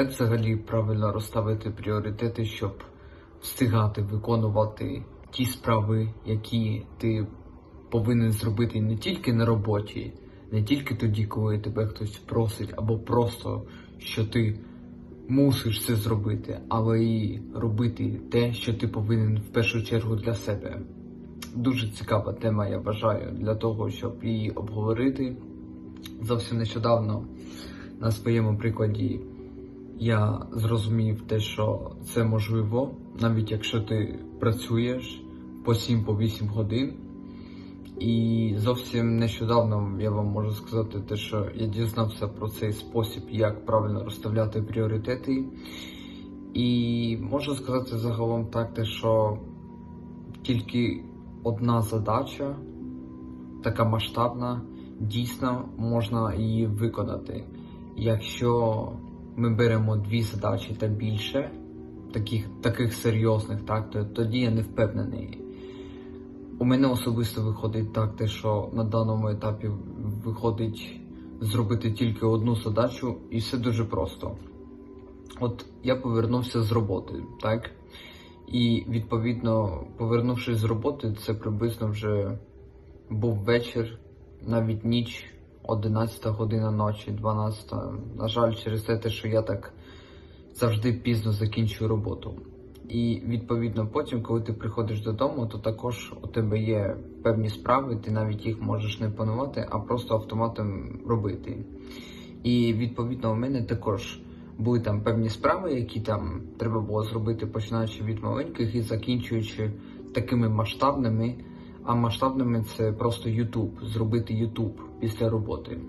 Як взагалі правильно розставити пріоритети, щоб встигати виконувати ті справи, які ти повинен зробити не тільки на роботі, не тільки тоді, коли тебе хтось просить, або просто що ти мусиш це зробити, але і робити те, що ти повинен в першу чергу для себе. Дуже цікава тема, я вважаю, для того, щоб її обговорити. Зовсім нещодавно на своєму прикладі я зрозумів те, що це можливо, навіть якщо ти працюєш по 7-8 годин. І зовсім нещодавно я вам можу сказати те, що я дізнався про цей спосіб, як правильно розставляти пріоритети. І можу сказати загалом так, те, що тільки одна задача, така масштабна, дійсно можна її виконати. Якщо ми беремо дві задачі та більше, таких, таких серйозних, так, то тоді я не впевнений. У мене особисто виходить так, те, що на даному етапі виходить зробити тільки одну задачу, і все дуже просто. От я повернувся з роботи, так? І відповідно, повернувшись з роботи, це приблизно вже був вечір, навіть ніч, 11 година ночі, 12. На жаль, через те, що я так завжди пізно закінчую роботу. І відповідно потім, коли ти приходиш додому, то також у тебе є певні справи, ти навіть їх можеш не планувати, а просто автоматом робити. І відповідно у мене також були там певні справи, які там треба було зробити, починаючи від маленьких і закінчуючи такими масштабними. А масштабними це просто YouTube, зробити YouTube після роботи.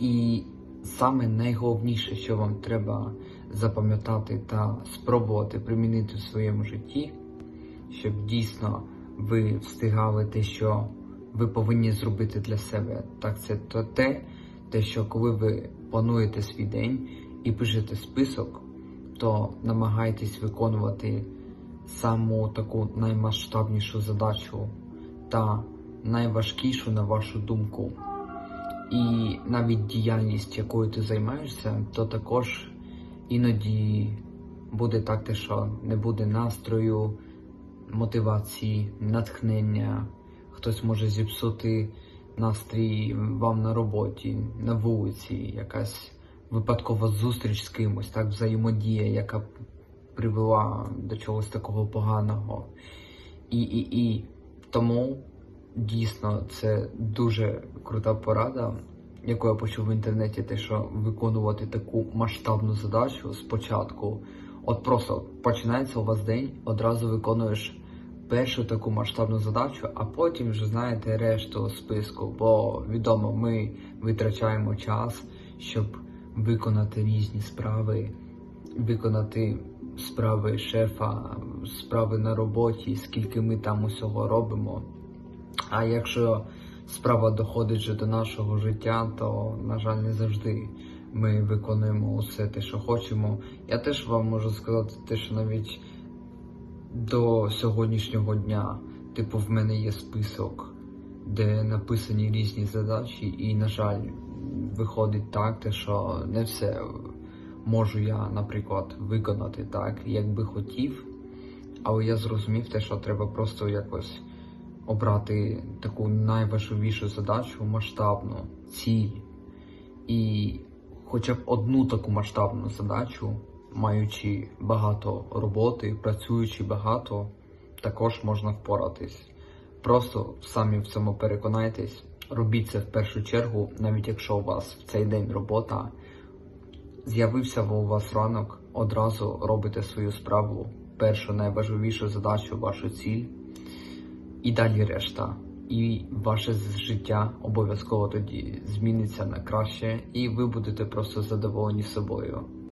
І саме найголовніше, що вам треба запам'ятати та спробувати примінити в своєму житті, щоб дійсно ви встигали те, що ви повинні зробити для себе. Так, це то те, те, що коли ви плануєте свій день і пишете список, то намагайтесь виконувати саму таку наймасштабнішу задачу та найважкішу на вашу думку. І навіть діяльність, якою ти займаєшся, то також іноді буде так, те, що не буде настрою, мотивації, натхнення. Хтось може зіпсути настрій вам на роботі, на вулиці, якась випадкова зустріч з кимось, так, взаємодія, яка привела до чогось такого поганого. І, і, і тому дійсно це дуже крута порада, яку я почув в інтернеті, те, що виконувати таку масштабну задачу спочатку. От просто починається у вас день, одразу виконуєш першу таку масштабну задачу, а потім вже знаєте решту списку. Бо відомо, ми витрачаємо час, щоб виконати різні справи, виконати справи шефа, справи на роботі, скільки ми там усього робимо. А якщо справа доходить вже до нашого життя, то, на жаль, не завжди ми виконуємо усе те, що хочемо. Я теж вам можу сказати, те, що навіть до сьогоднішнього дня, типу, в мене є список, де написані різні задачі, і, на жаль, виходить так, те, що не все можу я, наприклад, виконати так, як би хотів. Але я зрозумів те, що треба просто якось обрати таку найважливішу задачу, масштабну ціль. І хоча б одну таку масштабну задачу, маючи багато роботи, працюючи багато, також можна впоратись. Просто самі в цьому переконайтесь, робіть це в першу чергу, навіть якщо у вас в цей день робота. З'явився у вас ранок, одразу робите свою справу, першу найважливішу задачу, вашу ціль, і далі решта. І ваше життя обов'язково тоді зміниться на краще, і ви будете просто задоволені собою.